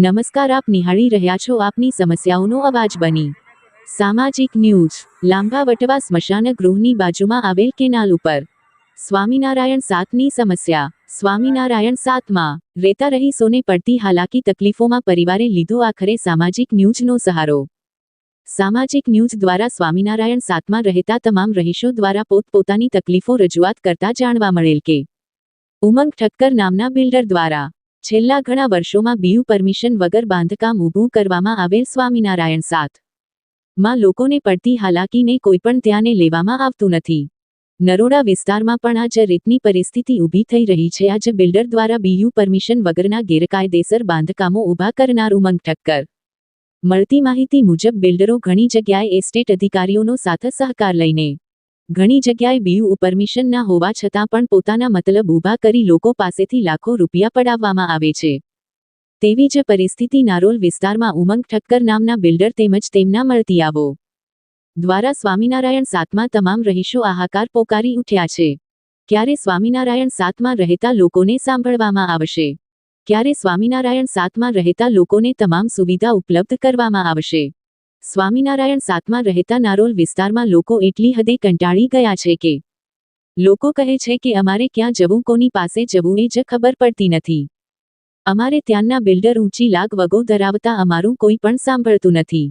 નમસ્કાર, આપ નિહાળી રહ્યા છો આપની સમસ્યાઓનો અવાજ બની. સામાજિક ન્યૂઝ, લાંબા વટવા સ્મશાન ગૃહની બાજુમાં આવેલ કેનાલ ઉપર. સ્વામિનારાયણ સાતની સમસ્યા. સ્વામિનારાયણ સાતમાં, રહેતા રહીશોને પડતી હાલાકી તકલીફોમાં પરિવારે લીધો આખરે સામાજિક ન્યૂઝનો સહારો. સામાજિક ન્યૂઝ દ્વારા સ્વામિનારાયણ સાતમાં રહેતા તમામ રહીશો દ્વારા પોતપોતાની તકલીફો રજૂઆત કરતા જાણવા મળેલ કે, ઉમંગ ઠક્કર નામના બિલ્ડર દ્વારા છેલ્લા ઘણા વર્ષોમાં બીયુ પરમિશન વગર બાંધકામ ઊભું કરવામાં આવેલ સ્વામિનારાયણ સાત. માં લોકોને પડતી હાલાકીને કોઈપણ ધ્યાને લેવામાં આવતું નથી. નરોડા વિસ્તારમાં પણ આ જ રીતની પરિસ્થિતિ ઊભી થઈ રહી છે. આજે બિલ્ડર દ્વારા બીયુ પરમિશન વગરના ગેરકાયદેસર બાંધકામો ઊભા કરનાર ઉમંગ ઠક્કર. મળતી માહિતી મુજબ બિલ્ડરો ઘણી જગ્યાએ એસ્ટેટ અધિકારીઓનો સાથ સહકાર લઈને ઘણી જગ્યાએ બીયુ પરમિશન ના હોવા છતાં પણ પોતાના મતલબ ઊભા કરી લોકો પાસેથી લાખો રૂપિયા પડાવવામાં આવે છે. તેવી જ પરિસ્થિતિ નારોલ વિસ્તારમાં ઉમંગ ઠક્કર નામના બિલ્ડર તેમજ તેમના મળતી આવો. દ્વારા સ્વામિનારાયણ સાતમાં તમામ રહીશો આહાકાર પોકારી ઉઠ્યા છે. ક્યારે સ્વામિનારાયણ સાતમાં રહેતા લોકોને સાંભળવામાં આવશે? ક્યારે સ્વામિનારાયણ સાતમાં રહેતા લોકોને તમામ સુવિધા ઉપલબ્ધ કરવામાં આવશે? સ્વામિનારાયણ સાતમાં રહેતા નારોલ વિસ્તારમાં લોકો એટલી હદે કંટાળી ગયા છે કે લોકો કહે છે કે અમારે ક્યાં જવું, કોની પાસે જવું એ જ ખબર પડતી નથી. અમારે ત્યાંના બિલ્ડર ઊંચી લાગ વગો ધરાવતા અમારું કોઈ પણ સાંભળતું નથી.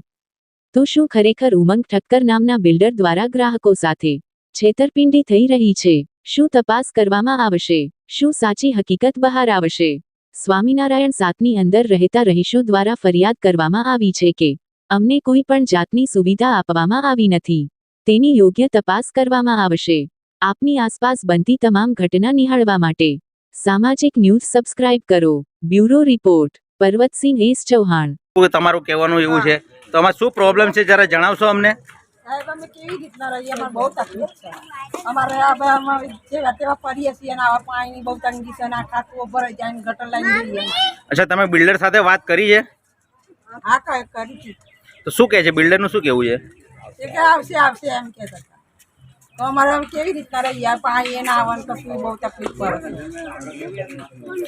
તો શું ખરેખર ઉમંગ ઠક્કર નામના બિલ્ડર દ્વારા ગ્રાહકો સાથે છેતરપિંડી થઈ રહી છે? શું તપાસ કરવામાં આવશે? શું સાચી હકીકત બહાર આવશે? સ્વામિનારાયણ સાતની અંદર રહેતા રહીશો દ્વારા ફરિયાદ કરવામાં આવી છે કે અમને કોઈ પણ જાતની સુવિધા આપવામાં આવી નથી. તેની યોગ્ય તપાસ કરવામાં આવશે. આપની આસપાસ બનતી તમામ ઘટના નિહાળવા માટે સામાજિક ન્યૂઝ સબસ્ક્રાઇબ કરો. Bureau report Parvatsinh S Chauhan. તમારું કહેવાનું એવું છે? તો આમાં શું પ્રોબ્લેમ છે? જરા જણાવશો અમને. સાહેબ અમે કેવી રીતના રહીએ? અમારે બહુ તકલીફ છે. અમારે આ અમે જેવા તેવા પડીએ છીએ અને આવા પાણીની બહુ તંગી છે અને આ ખાતું ભરાઈ જાય ગટર લાઈન અચ્છા તમે બિલ્ડર સાથે વાત કરી છે? હા કરી હતી તો શું કહે છે? બિલ્ડરનું શું કહેવું છે? કે આવશે આવશે એમ કહેતા તો અમારે કેવી રીતના રહીએ આ પાણી એને આવવાનું કશું બહુ તકલીફ પડે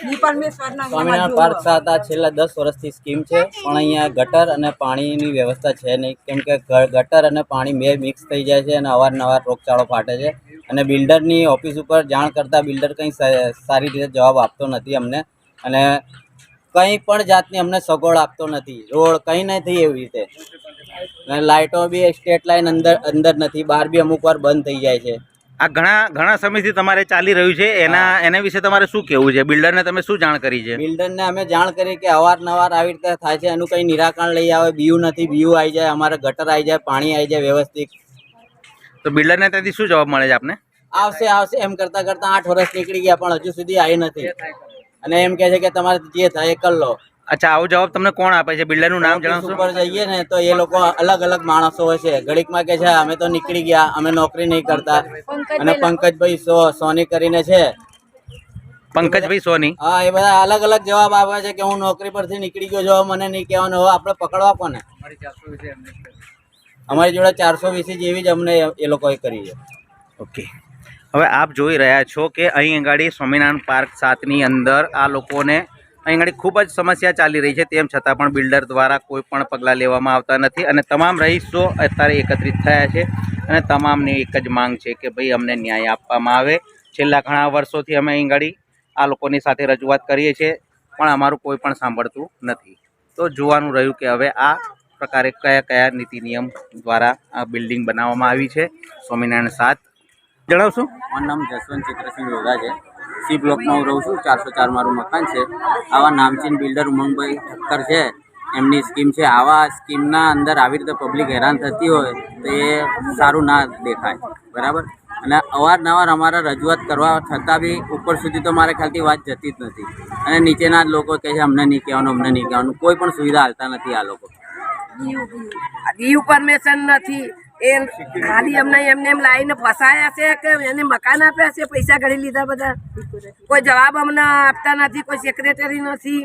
ઈ સ્વામિનારાયણ પાર્ક સાથ છેલ્લા દસ વર્ષથી સ્કીમ છે પણ અહીંયા ગટર અને પાણીની વ્યવસ્થા છે નહીં. કેમ કે ગટર અને પાણી બે મિક્સ થઈ જાય છે અને અવારનવાર રોગચાળો ફાટે છે. અને બિલ્ડરની ઓફિસ ઉપર જાણ કરતાં બિલ્ડર કંઈ સારી રીતે જવાબ આપતો નથી અમને. અને કંઈ પણ જાતની અમને સગવડ આપતો નથી. રોડ કંઈ નથી એવી રીતે. લાઇટો બી સ્ટેટ લાઇન અંદર અંદર નથી. બહાર બી અમુક વાર બંધ થઈ જાય છે. આ ઘણા ઘણા સમયથી તમારે ચાલી રહ્યું છે. એના એના વિશે તમારે શું કહેવું છે? બિલ્ડરને તમે શું જાણ કરી છે? બિલ્ડરને અમે જાણ કરી કે અવારનવાર આવી રીતે થાય છે. એનું કંઈ નિરાકરણ લઈ આવે. બીયું નથી. બીયું આવી જાય. અમારે ગટર આવી જાય. પાણી આવી જાય વ્યવસ્થિત. તો બિલ્ડરને ત્યાંથી શું જવાબ મળે છે આપને? આવશે આવશે. એમ કરતાં કરતાં આઠ વર્ષ નીકળી ગયા પણ હજુ સુધી આવી નથી. અને એમ કહે છે કે તમારે જે થાય એ કરી લો. અચ્છા આવો જવાબ તમને કોણ આપે છે? બિલ્ડરનું નામ જણાવશો? ઉપર જઈએ ને તો એ લોકો અલગ અલગ માણસો હોય છે. ઘડીકમાં કે છે અમે તો નીકળી ગયા અમે નોકરી નહીં કરતા. અને પંકજભાઈ સો સોની કરીને છે. પંકજભાઈ સોની? હા એ બધા અલગ અલગ જવાબ આપે છે કે હું નોકરી પરથી નીકળી ગયો છું હવે મને નહીં કહેવાનું હવે આપણે પકડવા કોને? અમારી જોડે ચારસો વીસી જેવી જ અમને એ લોકોએ કરી છે. ઓકે. હવે આપ જોઈ રહ્યા છો કે અહીં આગળ સ્વામિનારાયણ પાર્ક સાતની અંદર આ લોકોને અહીં આગળ ખૂબ જ સમસ્યા ચાલી રહી છે, તેમ છતાં પણ બિલ્ડર દ્વારા કોઈ પણ પગલાં લેવામાં આવતા નથી અને તમામ રહીશો અત્યારે એકત્રિત થયા છે અને તમામની એક જ માંગ છે કે ભાઈ અમને ન્યાય આપવામાં આવે. છેલ્લા ઘણા વર્ષોથી અમે અહીં આગળ આ લોકોની સાથે રજૂઆત કરીએ છીએ, પણ અમારું કોઈ પણ સાંભળતું નથી. તો જોવાનું રહ્યું કે હવે આ પ્રકારે કયા કયા નીતિ નિયમ દ્વારા આ બિલ્ડિંગ બનાવવામાં આવી છે. સ્વામિનારાયણ સાત જણાવશો? મારું નામ જસવંત ચિત્રસિંહ રોગા છે. સી બ્લોકમાં હું રહું છું. ચારસો ચાર મારું મકાન છે. આવા નામચીન બિલ્ડર ઉમંગભાઈ ઠક્કર છે. એમની સ્કીમ છે. આવા સ્કીમના અંદર આવી રીતે પબ્લિક હેરાન થતી હોય તો એ સારું ના દેખાય. બરાબર? અને અવારનવાર અમારા રજૂઆત કરવા છતાં બી ઉપર સુધી તો મારા ખ્યાલથી વાત જતી જ નથી. અને નીચેના જ લોકો કહે છે અમને નહીં કહેવાનું અમને નહીં કહેવાનું. કોઈ પણ સુવિધા હાલતા નથી આ લોકો. પરમિશન નથી. એ ખાલી અમને એમને એમ લાવીને ફસાયા છે કે એને મકાન આપ્યા છે, પૈસા ઘડી લીધા બધા. કોઈ જવાબ અમને આપતા નથી, કોઈ સેક્રેટરી નથી.